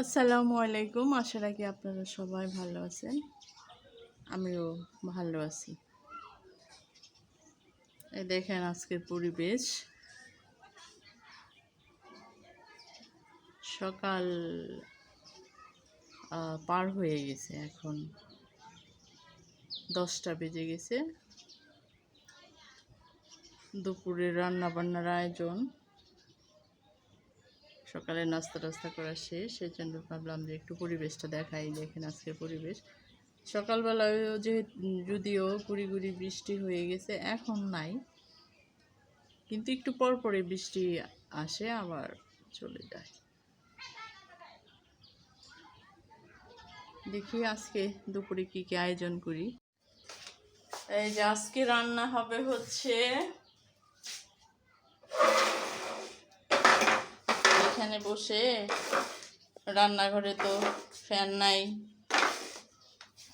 আসসালামু আলাইকুম। আশা রাখি আপনারা সবাই ভালো আছেন। আমিও ভালো আছি। এই দেখেন আজকের পরিবেশ। সকাল পার হয়ে গেছে এখন। দশটা বেজে গেছে। দুপুরে রান্নাবান্নার আয়োজন। সকালে নাস্তা টাস্তা করা শেষ, সেই জন্য ভাবলাম যে একটু পরিবেশটা দেখাই দেখেন আজকের পরিবেশ। সকালবেলায়ও যে যদিও গুড়ি গুড়ি বৃষ্টি হয়ে গেছে, এখন নাই। কিন্তু একটু পর পরে বৃষ্টি আসে, আবার চলে যায়। দেখি আজকে দুপুরে কি কি আয়োজন করি। এই যে আজকে রান্না হবে হচ্ছে এখানে বসে রান্নাঘরে তো ফ্যান নাই।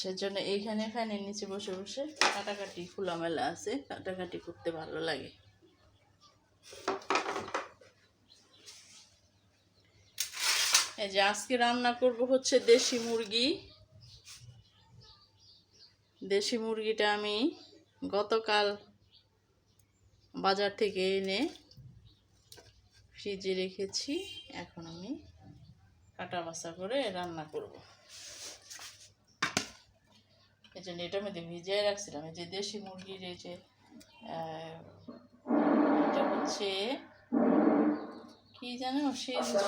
সেজন্য এইখানে ফ্যানের নিচে বসে বসে কাটাকাটি খোলামেলা আছে, কাটাকাটি করতে ভালো লাগে। এই যে আজকে রান্না করব হচ্ছে দেশি মুরগি। দেশি মুরগিটা আমি গতকাল বাজার থেকে এনে ফ্রিজে রেখেছি। এখন আমি কাটা বাছা করে রান্না করব। এই জন্য এটার মধ্যে ভিজিয়ে রাখছিলাম। এই যে দেশি মুরগির এই যে এটা হচ্ছে কি জানো? সিন্দুর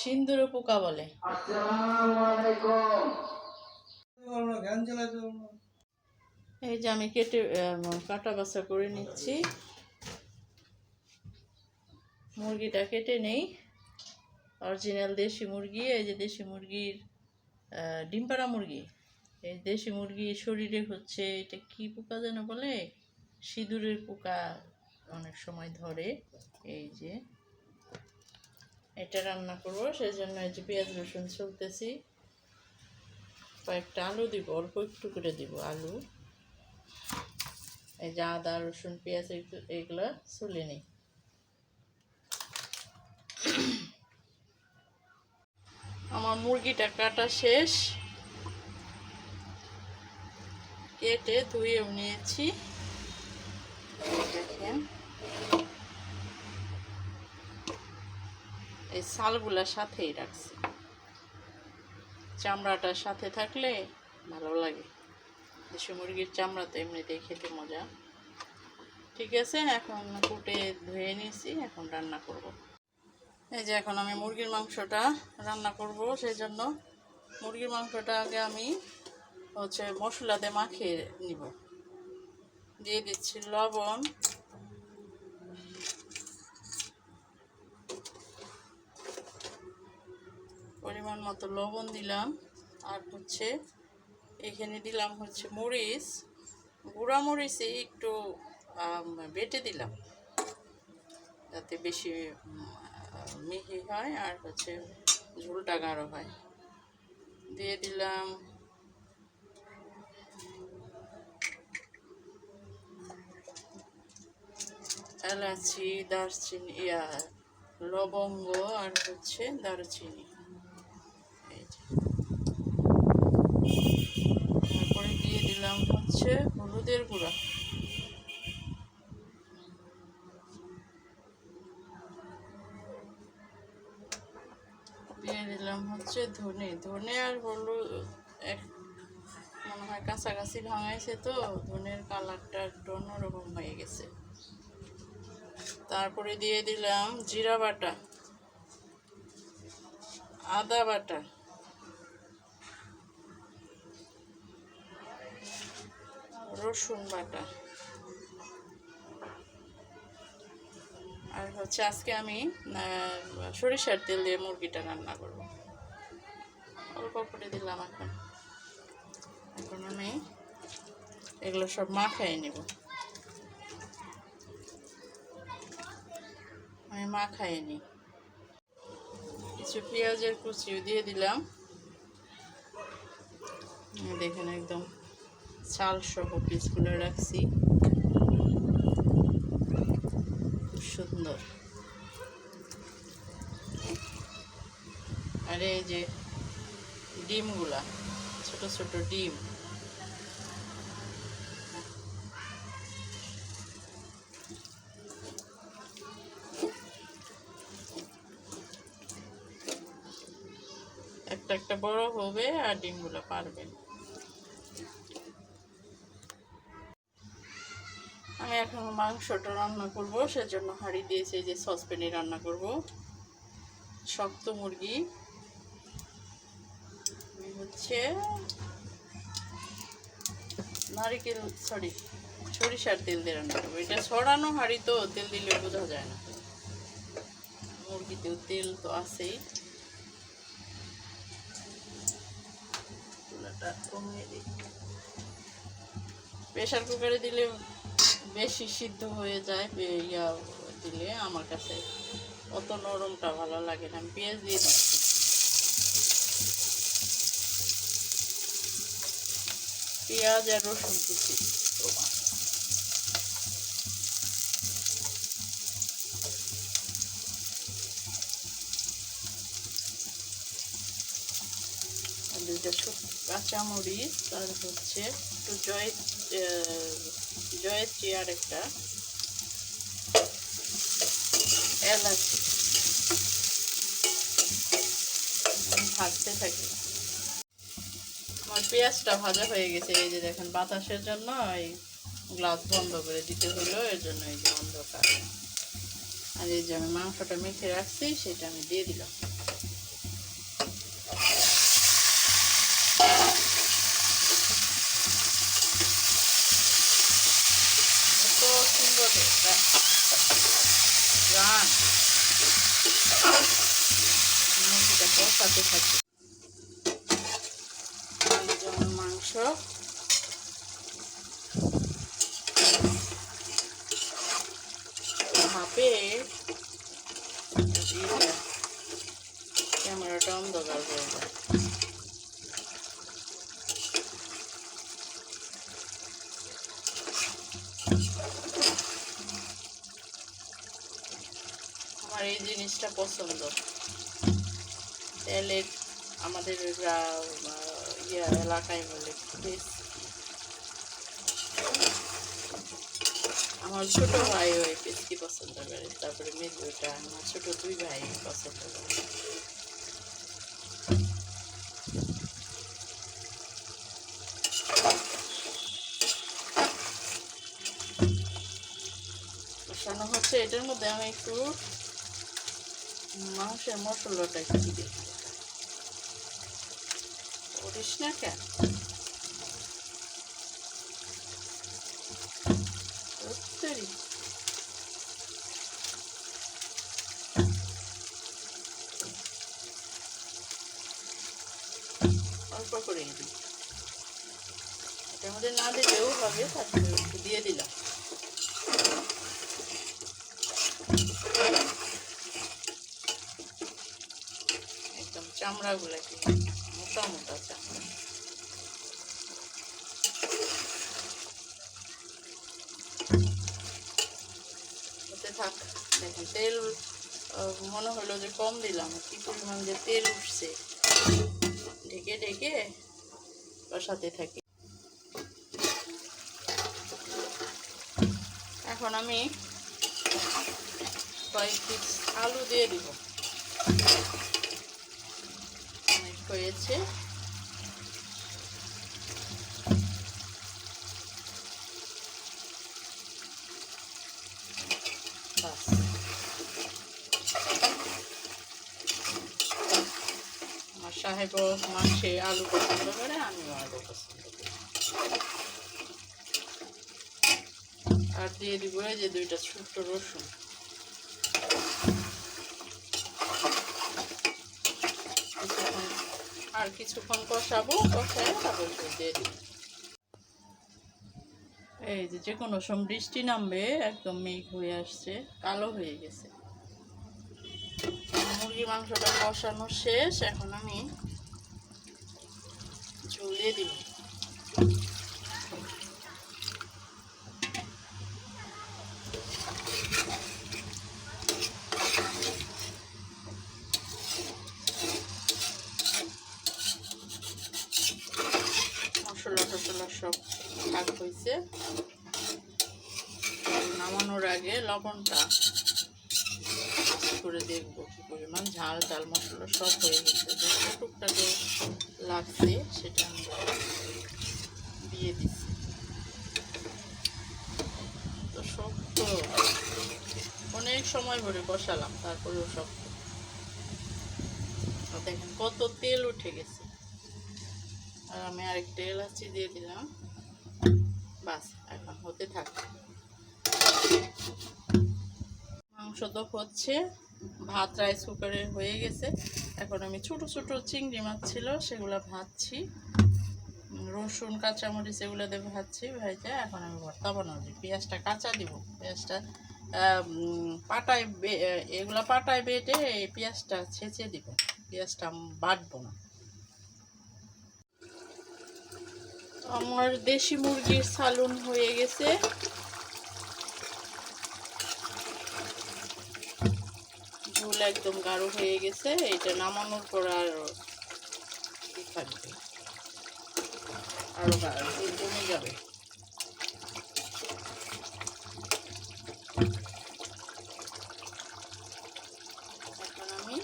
সিন্দুর পোকা বলে। এই যে আমি কেটে কাটা বাছা করে নিচ্ছি। মুরগিটা কেটে নেই। অরিজিনাল দেশি মুরগি এই যে দেশি মুরগির আহ, ডিম পাড়া মুরগি। এই দেশি মুরগির শরীরে হচ্ছে এটা কি পোকা যেন বলে? সিঁদুরের পোকা অনেক সময় ধরে। এই যে এটা রান্না করব সেই জন্য এই যে পেঁয়াজ রসুন চলতেছি কয়েকটা আলু দিব অল্প একটু করে দিব আলু। এই যে আদা রসুন পেঁয়াজ এগুলো চলে নিই। আমার মুরগিটা কাটা শেষ। কেটে ধুয়েও নিয়েছি। দেখেন। এই শালগুলার সাথেই রাখছি। চামড়াটার সাথে থাকলে ভালো লাগে। দেশি মুরগির চামড়া তো এমনিতেই খেতে মজা। ঠিক আছে, এখন কুটে ধুয়ে নিয়েছি এখন রান্না করব। এই যে এখন আমি মুরগির মাংসটা রান্না করব সেই জন্য মুরগির মাংসটা আগে আমি হচ্ছে মশলাতে মাখিয়ে নিব। দিয়ে দিচ্ছি লবণ। পরিমাণ মতো লবণ দিলাম। আর হচ্ছে এখানে দিলাম হচ্ছে মরিচ। গুঁড়া মরিচে একটু বেটে দিলাম। যাতে বেশি মিহি হয় আর হচ্ছে ঝোলটা গাঢ় হয়। দিয়ে দিলাম এলাচি, দারচিনি, ইয়া, লবঙ্গ আর হচ্ছে দারচিনি। তারপরে দিয়ে দিলাম হচ্ছে হলুদের গুঁড়া। দিয়ে দিলাম হচ্ছে ধনে। ধনে আর হলুদ, এক মনে হয় কাছাকাছি ভাঙাইছে তো, ধনের কালারটা একটু অন্যরকম হয়ে গেছে। তারপরে দিয়ে দিলাম জিরা বাটা, আদা বাটা। রসুন বাটা। আর হচ্ছে আজকে আমি সরিষার তেল দিয়ে মুরগিটা রান্না করব। অল্প করে দিলাম এখন। এখন আমি এগুলো সব মাখাই নেব। আমি মাখাই নিই কিছু পেঁয়াজের কুচিও দিয়ে দিলাম। দেখেন একদম চাল সহ পিসগুলো রাখছি খুব সুন্দর। আর এই যে ডিমগুলা, ছোট ছোট ডিম। একটা একটা বড় হবে আর ডিমগুলো পারবে এখন মাংসটা রান্না করব, সেজন্য হাঁড়ি দিয়েছে যে সসপ্যানে রান্না করব। শক্ত মুরগি। হচ্ছে নারিকেল সরি সরিষার তেল দিয়ে রান্না করব। এটা ছড়ানো হাঁড়ি তো, তেল দিলে বোঝা যায় না। মুরগিতেও তেল তো আছেই। প্রেশার কুকারে দিলে বেশি সিদ্ধ হয়ে যায় ইয়া দিলে আমার কাছে অত নরমটা ভালো লাগে না। আমি পেঁয়াজ দিয়ে দিচ্ছি। পেঁয়াজ আর রসুন আর দুইটা কাঁচামরিচ আর হচ্ছে একটু জয় জয়ের চেয়ার একটা। এলাচ ভাজতে থাকি। আমার পেঁয়াজটা ভাজা হয়ে গেছে, এই যে দেখেন বাতাসের জন্য এই গ্লাস বন্ধ করে দিতে হলো, এর জন্য এই যে অন্ধকার। আর এই যে আমি মাংসটা মেখে রাখছি, সেটা আমি দিয়ে দিলাম এত সুন্দর একটা গান কষাতে থাকি। মাংস। ভাপে ক্যামেরাটা হয়ে যায়। আমার এই জিনিসটা পছন্দ। তেলে আমাদের আহ, এলাকায় বলে আমার ছোট ভাই ওই পেস্কি পছন্দ করে তারপরে মেজুটা আমার ছোট দুই ভাই পছন্দ করে কষানো হচ্ছে এটার মধ্যে আমি একটু মাংসের মশলাটা একটু দিই। করিস না কেন? অল্প করে দিই এটার মধ্যে না দিলেও হবে, তারপরে একটু দিয়ে দিলাম। একদম চামড়াগুলো কি মোটা মোটা হতে থাক দেখেন তেল মনে হলো যে কম দিলাম, কি পরিমাণ যে তেল উঠছে। ঢেকে ঢেকে বসাতে থাকি। এখন আমি কয়েক পিস আলু দিয়ে দিব। হয়েছে আমার আলু পছন্দ করে পছন্দ করি। আর দিয়ে দিব যে দুইটা ছোট্ট রসুন কিছুক্ষণ আর কিছুক্ষণ কষাবো, কষায় তারপর দিয়ে দিই এই যে যে কোনো সময় বৃষ্টি নামবে, একদম মেঘ হয়ে আসছে, কালো হয়ে গেছে। মুরগি মাংসটা কষানো শেষ, এখন আমি ঝুলিয়ে দিব সব শাক হয়েছে নামানোর আগে লবণটা করে দেখব কি পরিমাণ। ঝাল, ডাল, মশলা সব হয়ে গেছে। টুকটাকে লাগছে সেটা আমি দিয়ে দিচ্ছি। তো শক্ত। অনেক সময় ধরে বসালাম, তারপরেও শক্ত। দেখেন কত তেল উঠে গেছে। আর আমি আরেকটা এলাচি দিয়ে দিলাম। বাস, এখন হতে থাকবে মাংস হচ্ছে। ভাত রাইস কুকারে হয়ে গেছে। এখন আমি ছোট ছোট চিংড়ি মাছ ছিল, সেগুলো ভাজছি। রসুন, কাঁচামরিচ এগুলো দিয়ে ভাজছি। ভাইজা এখন আমি ভর্তা বানাবো। পেঁয়াজটা কাঁচা দিব। পেঁয়াজটা পাটায় এগুলা পাটায় বেটে এই পেঁয়াজটা ছেঁচে দিব। পেঁয়াজটা বাটবো না। আমার দেশি মুরগির সালুন হয়ে গেছে। ঝোল একদম গাঢ় হয়ে গেছে, এটা নামানোর পর আর থাকবে। আরও গাঢ় জমে যাবে। এখন আমি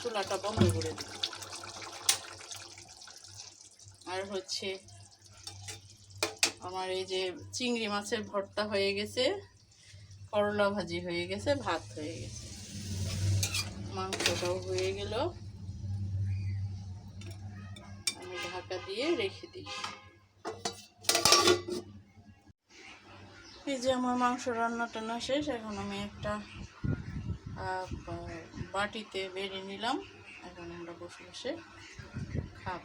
চুলাটা বন্ধ করে দিই। আর হচ্ছে আমার এই যে চিংড়ি মাছের ভর্তা হয়ে গেছে, করলা ভাজি হয়ে গেছে, ভাত হয়ে গেছে। মাংসটাও হয়ে গেল। আমি ঢাকা দিয়ে রেখে দিই। এই যে আমার মাংস রান্না টান্না শেষ, এখন আমি একটা বাটিতে বেড়ে নিলাম। এখন আমরা বসে বসে খাব।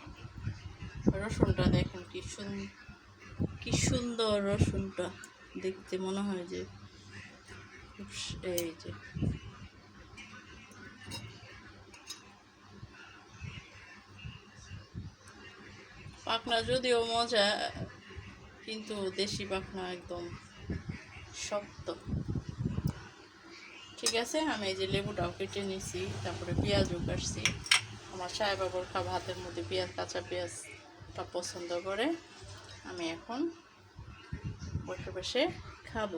রসুনটা দেখেন কি সুন্দর কি সুন্দর রসুনটা। দেখতে মনে হয় যে এই যে। পাখনা যদিও মজা, কিন্তু দেশি পাখনা একদম শক্ত। ঠিক আছে, আমি এই যে লেবুটাও কেটে নিছি, তারপরে পেঁয়াজও কাটছি। আমার সাহেবা বোরখা ভাতের মধ্যে পেঁয়াজ, কাঁচা পেঁয়াজটা পছন্দ করে। আমি এখন বসে বসে খাব।